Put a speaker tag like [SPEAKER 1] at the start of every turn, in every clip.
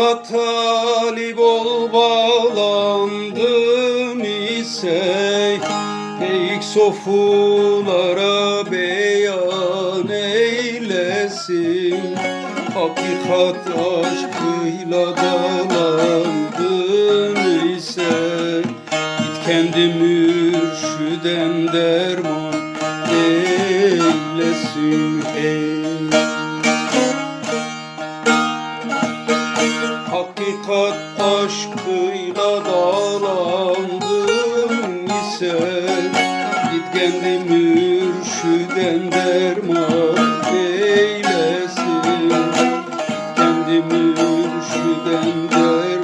[SPEAKER 1] talip ol bağlandım ise Peyk sofulara beyan eylesin. Hakikat aşkıyla dalandın ise Git kendi mürşiden derman eylesin. Ey Hakikat aşkıyla dağlandın ise Git kendi mürşiden derman eylesin. Git kendi mürşiden derman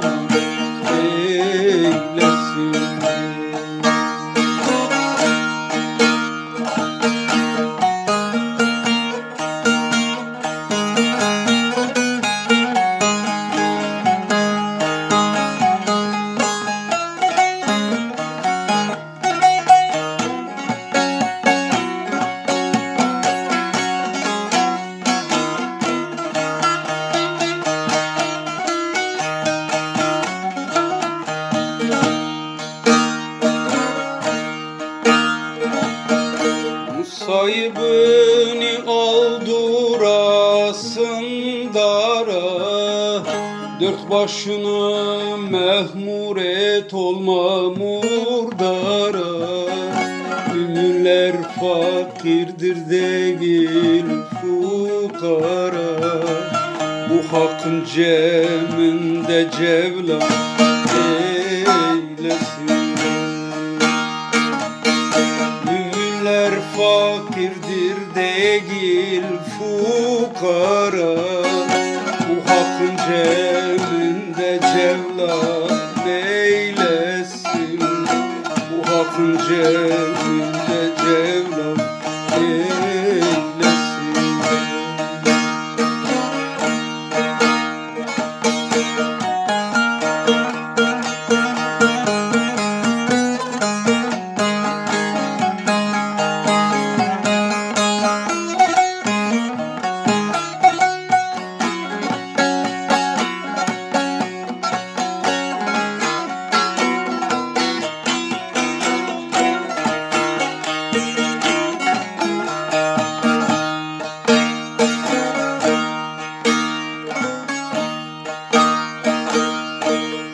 [SPEAKER 1] Dört başını mehmur et olma murdara. Ünlüler fakirdir değil fukara. Bu hakkın ceminde cevla eylesin. Müminler fakirdir değil fukara. Bu hakkın ceminde cevlan eylesin Bu hakkın ceminde cevlan eylesin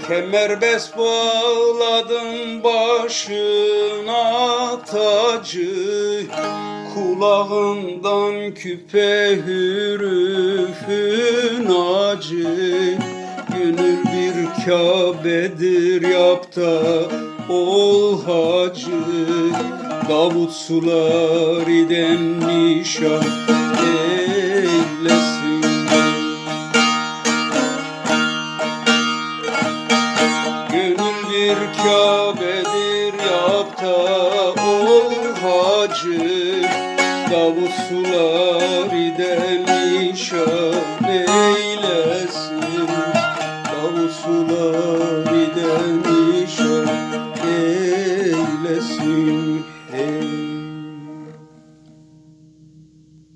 [SPEAKER 1] Kemerbest bağladın başına tacı Kulağından küpe hürüfün acı. Gönül bir Kabe'dir yap da ol hacı. Davut sular iden nişan eylesin bir Kabe'dir yap da ol hacı. Davut sular iden nişan eylesin. Davut sular iden